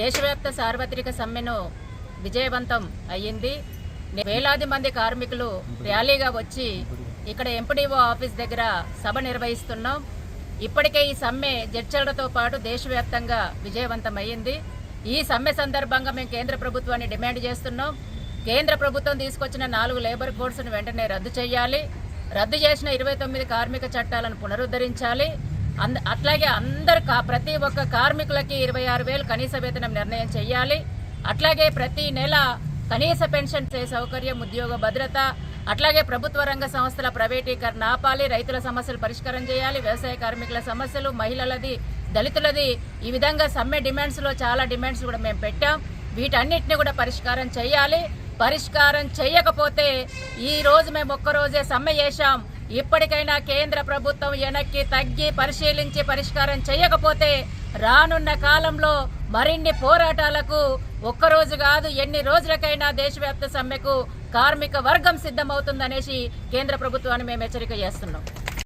దేశవ్యాప్త సార్వత్రిక సమ్మెను విజయవంతం అయ్యింది. వేలాది మంది కార్మికులు ర్యాలీగా వచ్చి ఇక్కడ ఎంపీడీఓ ఆఫీస్ దగ్గర సభ నిర్వహిస్తున్నాం. ఇప్పటికే ఈ సమ్మె జడ్చలతో పాటు దేశవ్యాప్తంగా విజయవంతం అయ్యింది ఈ సమ్మె సందర్భంగా మేము కేంద్ర ప్రభుత్వాన్ని డిమాండ్ చేస్తున్నాం. కేంద్ర ప్రభుత్వం తీసుకొచ్చిన నాలుగు లేబర్ కోడ్స్ను వెంటనే రద్దు చేయాలి. రద్దు చేసిన ఇరవై తొమ్మిది కార్మిక చట్టాలను పునరుద్ధరించాలి. అంద అట్లాగే అందరు కా- ప్రతి ఒక్క కార్మికులకి ఇరవై ఆరు వేలు కనీస వేతనం నిర్ణయం చేయాలి అట్లాగే ప్రతి నెల కనీస పెన్షన్ చే సౌకర్యం ఉద్యోగ భద్రత అట్లాగే ప్రభుత్వ రంగ సంస్థల ప్రైవేటీకరణ ఆపాలి. రైతుల సమస్యలు పరిష్కారం చేయాలి. వ్యవసాయ కార్మికుల సమస్యలు మహిళలది దళితులది ఈ విధంగా సమ్మె డిమాండ్స్లో చాలా డిమాండ్స్ కూడా మేము పెట్టాం. వీటన్నిటిని కూడా పరిష్కారం చేయాలి పరిష్కారం చేయకపోతే ఈ రోజు మేము ఒక్కరోజే సమ్మె చేశాం. ఇప్పటికైనా కేంద్ర ప్రభుత్వం వెనక్కి తగ్గి పరిశీలించి పరిష్కారం చేయకపోతే రానున్న కాలంలో మరిన్ని పోరాటాలకు ఒక్కరోజు కాదు ఎన్ని రోజులకైనా దేశవ్యాప్త సమ్మెకు కార్మిక వర్గం సిద్ధమవుతుందనేసి కేంద్ర ప్రభుత్వాన్ని మేము హెచ్చరిక చేస్తున్నాం.